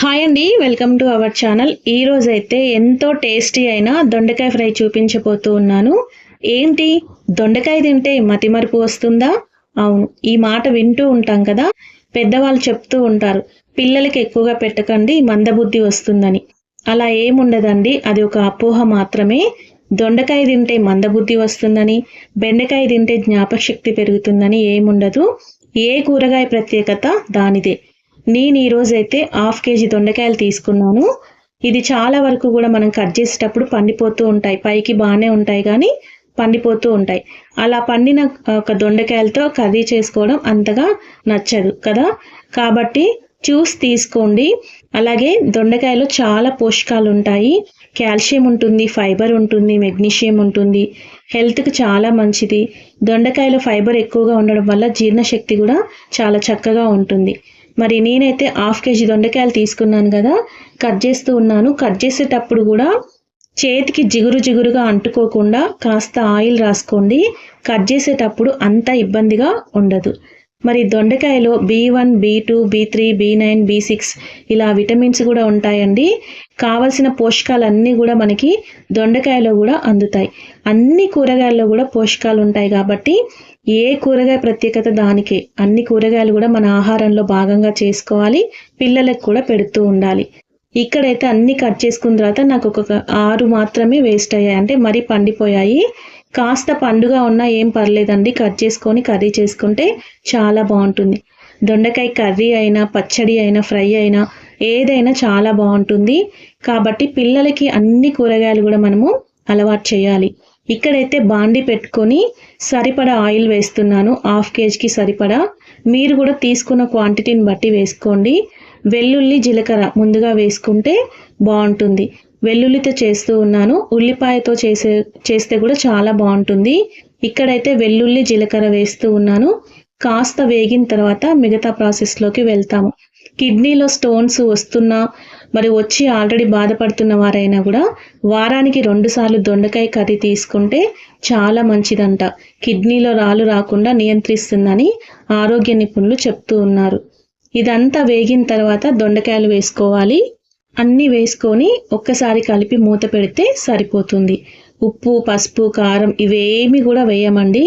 Hi అండి welcome to our channel ఈ అయితే ఎంతో టేస్టీ అయిన దొండకాయ ఫ్రై చూపించబోతూ ఉన్నాను. ఏంటి? దొండకాయ తింటే మతిమరుపు వస్తుందా? అవును ఈ మాట వింటూ ఉంటాం కదా? పెద్దవాళ్ళు చెప్తూ ఉంటారు పిల్లలకి ఎక్కువగా పెట్టకండి మందబుద్ధి వస్తుందని. అలా ఏముండదండి అది ఒక అపోహ మాత్రమే. దొండకాయ తింటే మందబుద్ధి వస్తుందని బెండకాయ తింటే జ్ఞాపకశక్తి పెరుగుతుందని ఏముండదు. ఏ కూరగాయ ప్రత్యేకత? దానిదే. నేను ఈరోజైతే హాఫ్ కేజీ దొండకాయలు తీసుకున్నాను. ఇది చాలా వరకు కూడా మనం కట్ చేసేటప్పుడు పండిపోతూ ఉంటాయి. పైకి బాగానే ఉంటాయి కానీ పండిపోతూ ఉంటాయి. అలా పండిన ఒక దొండకాయలతో కర్రీ చేసుకోవడం అంతగా నచ్చదు కదా. కాబట్టి చూసి తీసుకోండి. అలాగే దొండకాయలో చాలా పోషకాలు ఉంటాయి. కాల్షియం ఉంటుంది ఫైబర్ ఉంటుంది మెగ్నీషియం ఉంటుంది. హెల్త్కి చాలా మంచిది. దొండకాయలో ఫైబర్ ఎక్కువగా ఉండడం వల్ల జీర్ణశక్తి కూడా చాలా చక్కగా ఉంటుంది. మరి నేనైతే హాఫ్ కేజీ దొండకాయలు తీసుకున్నాను కదా కట్ చేస్తూ ఉన్నాను. కట్ చేసేటప్పుడు కూడా చేతికి జిగురు జిగురుగా అంటుకోకుండా కాస్త ఆయిల్ రాసుకోండి. కట్ చేసేటప్పుడు అంత ఇబ్బందిగా ఉండదు. మరి దొండకాయలో B one B two B three B nine B six ఇలా విటమిన్స్ కూడా ఉంటాయండి. కావలసిన పోషకాలన్నీ కూడా మనకి దొండకాయలో కూడా అందుతాయి. అన్ని కూరగాయల్లో కూడా పోషకాలు ఉంటాయి కాబట్టి ఏ కూరగాయ ప్రత్యేకత దానికే. అన్ని కూరగాయలు కూడా మన ఆహారంలో భాగంగా చేసుకోవాలి. పిల్లలకు కూడా పెడుతూ ఉండాలి. ఇక్కడైతే అన్ని కట్ చేసుకున్న తర్వాత నాకు ఒక ఆరు మాత్రమే వేస్ట్ అయ్యాయి. అంటే మరీ పండిపోయాయి. కాస్త పండుగ ఉన్నా ఏం పర్లేదండి. కట్ చేసుకొని కర్రీ చేసుకుంటే చాలా బాగుంటుంది. దొండకాయ కర్రీ అయినా పచ్చడి అయినా ఫ్రై అయినా ఏదైనా చాలా బాగుంటుంది. కాబట్టి పిల్లలకి అన్ని కూరగాయలు కూడా మనము అలవాటు చేయాలి. ఇక్కడైతే బాండి పెట్టుకొని సరిపడా ఆయిల్ వేస్తున్నాను. హాఫ్ కేజీకి సరిపడా. మీరు కూడా తీసుకున్న క్వాంటిటీని బట్టి వేసుకోండి. వెల్లుల్లి జీలకర్ర ముందుగా వేసుకుంటే బాగుంటుంది. వెల్లుల్లితో చేస్తూ ఉన్నాను. ఉల్లిపాయతో చేసే చేస్తే కూడా చాలా బాగుంటుంది. ఇక్కడైతే వెల్లుల్లి జీలకర్ర వేస్తూ ఉన్నాను. కాస్త వేగిన తర్వాత మిగతా ప్రాసెస్లోకి వెళ్తాము. కిడ్నీలో స్టోన్స్ వస్తున్నా మరి వచ్చి ఆల్రెడీ బాధపడుతున్న వారైనా కూడా వారానికి రెండుసార్లు దొండకాయ కర్రీ తీసుకుంటే చాలా మంచిదంట. కిడ్నీలో రాళ్ళు రాకుండా నియంత్రిస్తుందని ఆరోగ్య నిపుణులు చెప్తూ ఉన్నారు. ఇదంతా వేగిన తర్వాత దొండకాయలు వేసుకోవాలి. అన్నీ వేసుకొని ఒక్కసారి కలిపి మూత పెడితే సరిపోతుంది. ఉప్పు పసుపు కారం ఇవేమి కూడా వేయమండి.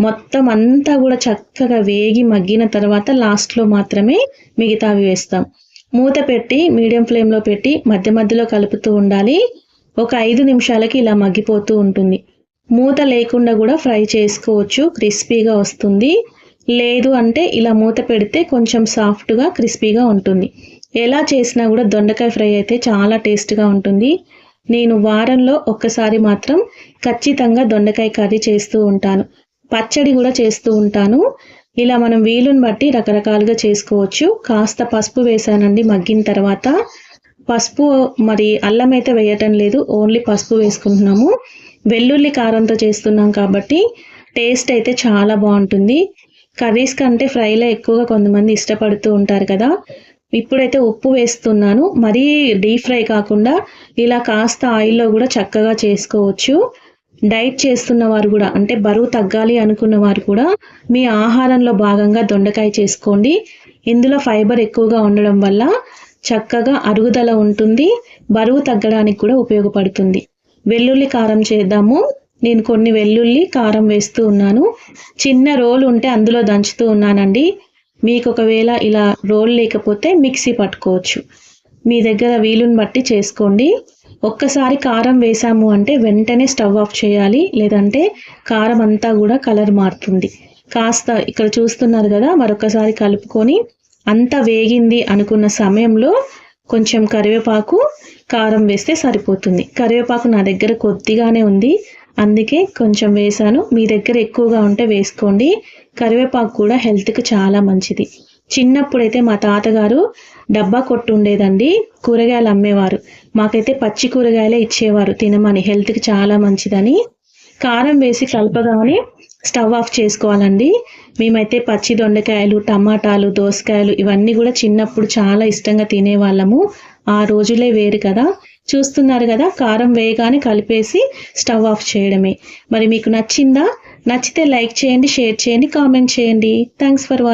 మొత్తం అంతా కూడా చక్కగా వేగి మగ్గిన తర్వాత లాస్ట్లో మాత్రమే మిగతావి వేస్తాం. మూత పెట్టి మీడియం ఫ్లేమ్లో పెట్టి మధ్య మధ్యలో కలుపుతూ ఉండాలి. ఒక ఐదు నిమిషాలకి ఇలా మగ్గిపోతూ ఉంటుంది. మూత లేకుండా కూడా ఫ్రై చేసుకోవచ్చు క్రిస్పీగా వస్తుంది. లేదు అంటే ఇలా మూత పెడితే కొంచెం సాఫ్ట్గా క్రిస్పీగా ఉంటుంది. ఎలా చేసినా కూడా దొండకాయ ఫ్రై అయితే చాలా టేస్ట్గా ఉంటుంది. నేను వారంలో ఒక్కసారి మాత్రం ఖచ్చితంగా దొండకాయ కర్రీ చేస్తూ ఉంటాను. పచ్చడి కూడా చేస్తూ ఉంటాను. ఇలా మనం వీలుని బట్టి రకరకాలుగా చేసుకోవచ్చు. కాస్త పసుపు వేసానండి మగ్గిన తర్వాత. పసుపు మరి అల్లం అయితే వేయటం లేదు. ఓన్లీ పసుపు వేసుకుంటున్నాము. వెల్లుల్లి కారంతో చేస్తున్నాం కాబట్టి టేస్ట్ అయితే చాలా బాగుంటుంది. కర్రీస్ కంటే ఫ్రైలో ఎక్కువగా కొంతమంది ఇష్టపడుతూ ఉంటారు కదా. ఇప్పుడైతే ఉప్పు వేస్తున్నాను. మరీ డీప్ ఫ్రై కాకుండా ఇలా కాస్త ఆయిల్లో కూడా చక్కగా చేసుకోవచ్చు. డైట్ చేస్తున్న వారు కూడా అంటే బరువు తగ్గాలి అనుకున్న వారు కూడా మీ ఆహారంలో భాగంగా దొండకాయ చేసుకోండి. ఇందులో ఫైబర్ ఎక్కువగా ఉండడం వల్ల చక్కగా అరుగుదల ఉంటుంది బరువు తగ్గడానికి కూడా ఉపయోగపడుతుంది. వెల్లుల్లి కారం చేద్దాము. నేను కొన్ని వెల్లుల్లి కారం వేస్తూ ఉన్నాను. చిన్న రోల్ ఉంటే అందులో దంచుతూ ఉన్నానండి. మీకు ఒకవేళ ఇలా రోల్ లేకపోతే మిక్సీ పట్టుకోవచ్చు. మీ దగ్గర వీలుని బట్టి చేసుకోండి. ఒక్కసారి కారం వేసాము అంటే వెంటనే స్టవ్ ఆఫ్ చేయాలి. లేదంటే కారం అంతా కూడా కలర్ మారుతుంది. కాస్త ఇక్కడ చూస్తున్నారు కదా మరొకసారి కలుపుకొని అంతా వేగింది అనుకున్న సమయంలో కొంచెం కరివేపాకు కారం వేస్తే సరిపోతుంది. కరివేపాకు నా దగ్గర కొద్దిగానే ఉంది. అందుకే కొంచెం వేసాను. మీ దగ్గర ఎక్కువగా ఉంటే వేసుకోండి. కరివేపాకు కూడా హెల్త్కి చాలా మంచిది. చిన్నప్పుడైతే మా తాతగారు డబ్బా కొట్టు ఉండేదండి కూరగాయలు అమ్మేవారు. మాకైతే పచ్చి కూరగాయలే ఇచ్చేవారు తినమని. హెల్త్కి చాలా మంచిదని. కారం వేసి కలపగానే స్టవ్ ఆఫ్ చేసుకోవాలండి. మేమైతే పచ్చి దొండకాయలు టమాటాలు దోసకాయలు ఇవన్నీ కూడా చిన్నప్పుడు చాలా ఇష్టంగా తినేవాళ్ళము. ఆ రోజులే వేరు కదా. చూస్తున్నారు కదా కారం వేయగానే కలిపేసి స్టవ్ ఆఫ్ చేయడమే. మరి మీకు నచ్చిందా? నచ్చితే లైక్ చేయండి షేర్ చేయండి కామెంట్ చేయండి. Thanks for watching